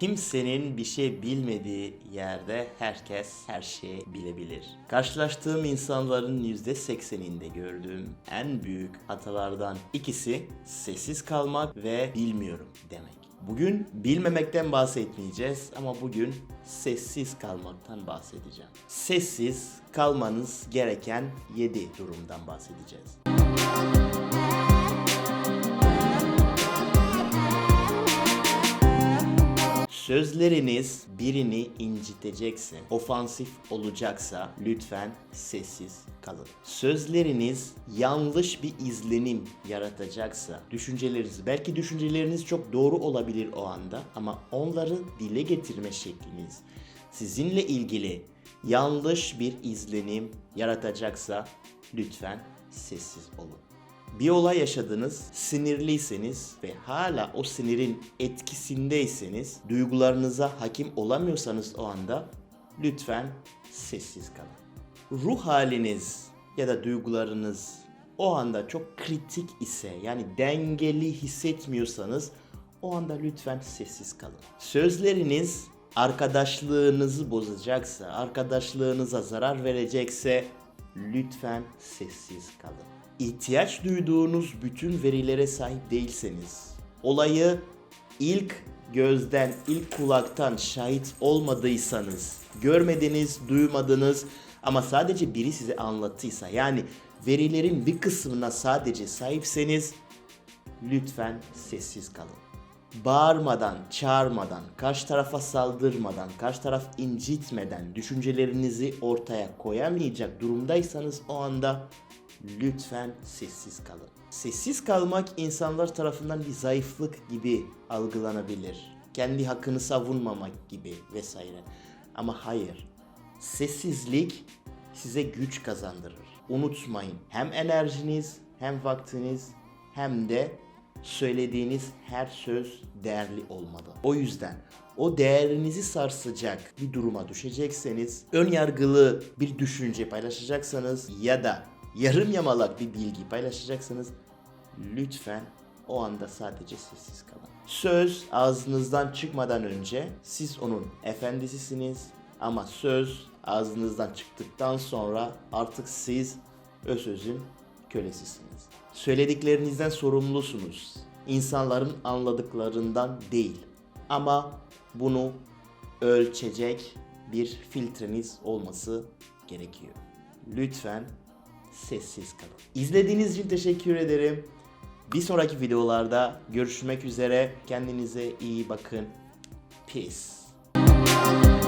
Kimsenin bir şey bilmediği yerde herkes her şeyi bilebilir. Karşılaştığım insanların %80'inde gördüğüm en büyük hatalardan ikisi sessiz kalmak ve bilmiyorum demek. Bugün bilmemekten bahsetmeyeceğiz ama bugün sessiz kalmaktan bahsedeceğim. Sessiz kalmanız gereken 7 durumdan bahsedeceğiz. Sözleriniz birini incitecekse, ofansif olacaksa lütfen sessiz kalın. Sözleriniz yanlış bir izlenim yaratacaksa, düşünceleriniz, belki düşünceleriniz çok doğru olabilir o anda ama onları dile getirme şekliniz sizinle ilgili yanlış bir izlenim yaratacaksa lütfen sessiz olun bir olay yaşadınız, sinirliyseniz ve hala o sinirin etkisindeyseniz, duygularınıza hakim olamıyorsanız o anda lütfen sessiz kalın. Ruh haliniz ya da duygularınız o anda çok kritik ise yani dengeli hissetmiyorsanız o anda lütfen sessiz kalın. Sözleriniz arkadaşlığınızı bozacaksa, arkadaşlığınıza zarar verecekse lütfen sessiz kalın. İhtiyaç duyduğunuz bütün verilere sahip değilseniz, olayı ilk gözden, ilk kulaktan şahit olmadıysanız, görmediniz, duymadınız ama sadece biri size anlattıysa yani verilerin bir kısmına sadece sahipseniz lütfen sessiz kalın bağırmadan, çağırmadan, karşı tarafa saldırmadan, karşı taraf incitmeden düşüncelerinizi ortaya koyamayacak durumdaysanız o anda lütfen sessiz kalın. Sessiz kalmak insanlar tarafından bir zayıflık gibi algılanabilir. Kendi hakkını savunmamak gibi vesaire. Ama hayır. Sessizlik size güç kazandırır. Unutmayın. Hem enerjiniz, hem vaktiniz, hem de söylediğiniz her söz değerli olmalı. O yüzden o değerinizi sarsacak bir duruma düşecekseniz, ön yargılı bir düşünce paylaşacaksanız ya da yarım yamalak bir bilgi paylaşacaksanız lütfen o anda sadece sessiz kalın. Söz ağzınızdan çıkmadan önce siz onun efendisisiniz ama söz ağzınızdan çıktıktan sonra artık siz o sözün kölesisiniz. Söylediklerinizden sorumlusunuz. İnsanların anladıklarından değil. Ama bunu ölçecek bir filtreniz olması gerekiyor. Lütfen sessiz kalın. İzlediğiniz için teşekkür ederim. Bir sonraki videolarda görüşmek üzere. Kendinize iyi bakın. Peace.